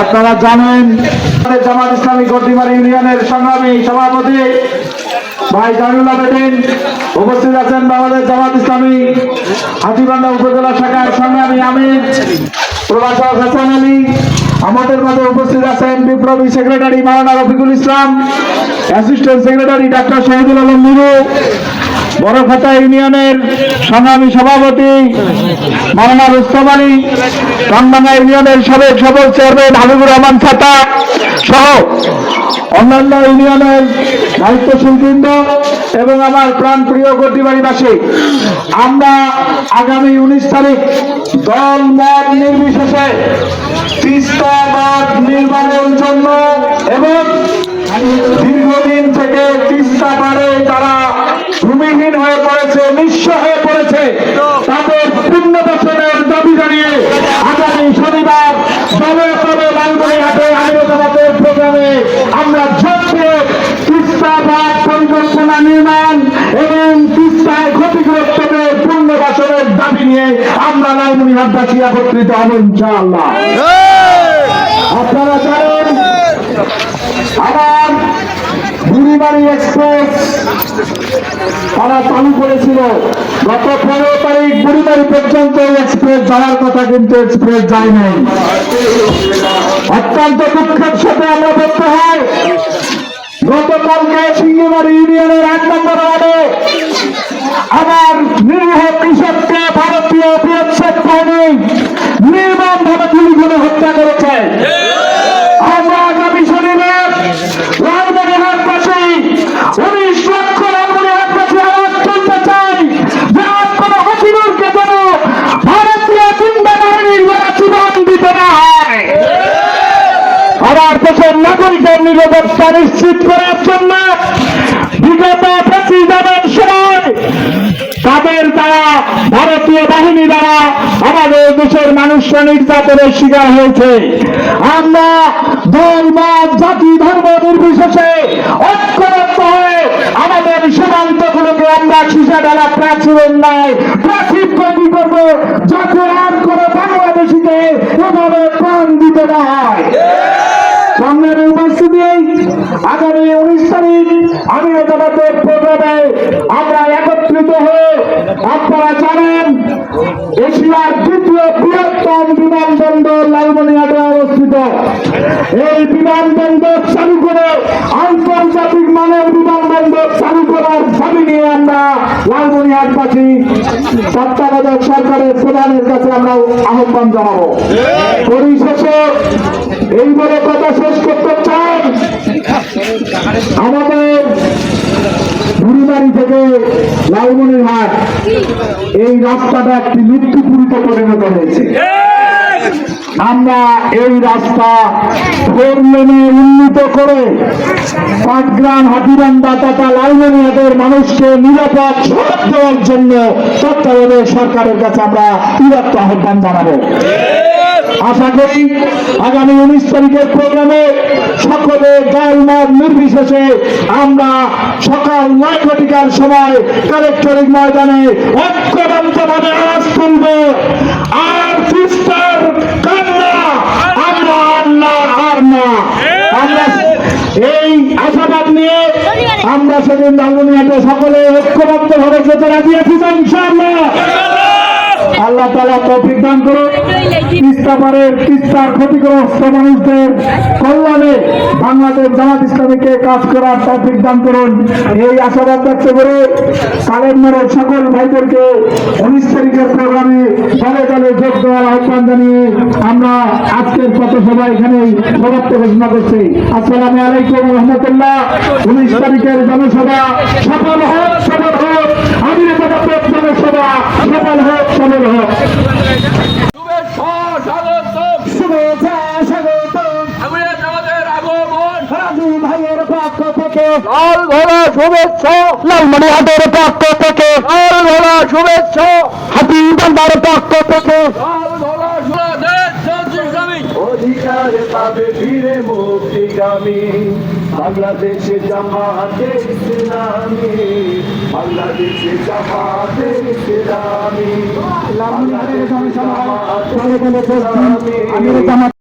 আপনারা জানেন, জামাত ইসলামী গড্ডিমারি ইউনিয়নের সংগ্রামী সভাপতি ভাই জানুল্লাহ বেদিন উপস্থিত আছেন বাংলাদেশ জামাত ইসলামী হাতিবান্ধা উপজেলা শাখার সংগ্রামী আমির আমাদের মাঝে উপস্থিত আছেন বিপ্লবী সেক্রেটারি মাওলানা Rafiqul Islam, assistant secretary doctor Shahidul Alam Nuru Barakhata ইউনিয়নের সংগ্রামী সভাপতি মাওলানা রুস্তম আলী রামবাঙ্গা ইউনিয়নের সাবেক সফল চেয়ারম্যান হাবিবুর রহমান ছাতা সহ অন্যান্য ইউনিয়নের দায়িত্বশীল বৃন্দ এবং আমার প্রাণ প্রিয় গতিবাড়িবাসী আমরা আগামী উনিশ তারিখ দল মত নির্বিশেষে তিস্তা বাঁধ নির্মাণের জন্য এবং দীর্ঘদিন থেকে তিস্তা পারে তারা হয়ে পড়েছে তাদের পুণ্যদর্শনের দাবি জানিয়ে আগামী শনিবার তবে তবে লালমনিহাটে আমিরতাবাদের প্রোগ্রামে আমরা ঝটকে তিস্তা বাদ পরিকল্পনা নির্মাণ এবং তিস্তায় ক্ষতিগ্রস্তদের পুণ্যবাসনের দাবি নিয়ে আমরা একত্রিত হব ইনশাআল্লাহ। আপনারা জানেন আমার বুড়িবাড়ি এক্সপ্রেস তারা চালু করেছিল। গত পনেরো তারিখ বুড়িবাড়ি পর্যন্ত এক্সপ্রেস যাওয়ার কথা কিন্তু এক্সপ্রেস যায় নাই। অত্যন্ত দুঃখের সাথে আমরা বলতে হয়, গতকালকে সিঙ্গিমারি ইউনিয়নের এক নম্বর ওয়ার্ডে আমার নিরীহ কৃষককে ভারতীয় বিএসএফ বাহিনী নির্মম ভাবে গুলি করে হত্যা করেছে। দেশের নাগরিকের নিরাপত্তা নিশ্চিত করার জন্য বিগত প্রেসিডেন্টের সময় তাদের দ্বারা, ভারতীয় বাহিনী দ্বারা আমাদের দেশের মানুষরা নির্যাতনের শিকার হয়েছে। আমরা দল মত জাতি, ধর্ম নির্বিশেষে ঐক্যবদ্ধ হয়ে আমাদের সীমান্তগুলোকে আমরা শিশা ডালা প্রাচীরের নাই প্রাচীর তৈরি করব, যাতে আর করে বাংলাদেশিকে এভাবে প্রাণ দিতে না হয়। আগামী উনিশ তারিখ আমি আমিরাবাদের প্রোগ্রামে আমরা একত্রিত হয়ে আপনারা জানেন, এশিয়ার দ্বিতীয় বৃহত্তম বিমানবন্দর লালমনিহাটে অবস্থিত। এই বিমানবন্দর চালু করে আন্তর্জাতিক মানের বিমানবন্দর চালু করার দাবি নিয়ে আমরা লালমনিহাটবাসী তত্ত্বাবধায়ক সরকারের প্রধানের কাছে আমরা আহ্বান জানাব। পরিশেষে এই বলে কথা আমাদের বুড়িবাড়ি থেকে লালমনিরহাট এই রাস্তাটা একটি মৃত্যুপুরিতে পরিণত হয়েছে। আমরা এই রাস্তা ফোর উন্নীত করে পাটগ্রাম হাতিবান্ধা তথা লালমনিহাটের মানুষকে নিরাপদ সড়ক দেওয়ার জন্য তত্ত্বাবধায়ক সরকারের কাছে আমরা বিরক্ত আহ্বান জানাব। আশা করি আগামী উনিশ তারিখের প্রোগ্রামে সকলে দল মত নির্বিশেষে আমরা সকাল নয় ঘটিকার সময় কালেক্টরিক ময়দানে ঐক্যবদ্ধভাবে আওয়াজ তুলব। সেদিন লালমনিহাটে সকলে ঐক্যবদ্ধ ভাবে যেতে রাজি আছি ইনশাআল্লাহ। আল্লাহ তালা তো দান করুন তিস্তা পারে তিস্তার ক্ষতিগ্রস্ত মানুষদের বাংলাদেশ জামাত ইসলামীকে কাজ করার তৌফিক দান করুন। এই আশাবাদ ব্যক্ত করে কালেন্ডারের সকল ভাইদেরকে উনিশ তারিখের প্রোগ্রামে দলে দলে যোগ দেওয়ার আহ্বান জানিয়ে আমরা আজকের পথসভা এখানেই সমাপ্ত ঘোষণা করছি। আসসালামু আলাইকুম রহমতুল্লাহ। উনিশ তারিখের জনসভা সফল হোক সফল হোক। আমি জনসভা সফল হোক সফল হোক। থেকে। লাল ঘোড়া শুভেচ্ছা। লালমনিহাটের পক্ষ থেকে। লাল ঘোড়া শুভেচ্ছা। হাতিবান্ধার পক্ষ থেকে। অধিকার পাবে ফিরে মুক্তিগামী। বাংলাদেশে জামাতে ইসলামী। বাংলাদেশে জামাতে ইসলামী। বাংলাদেশে জামাতে ইসলামী।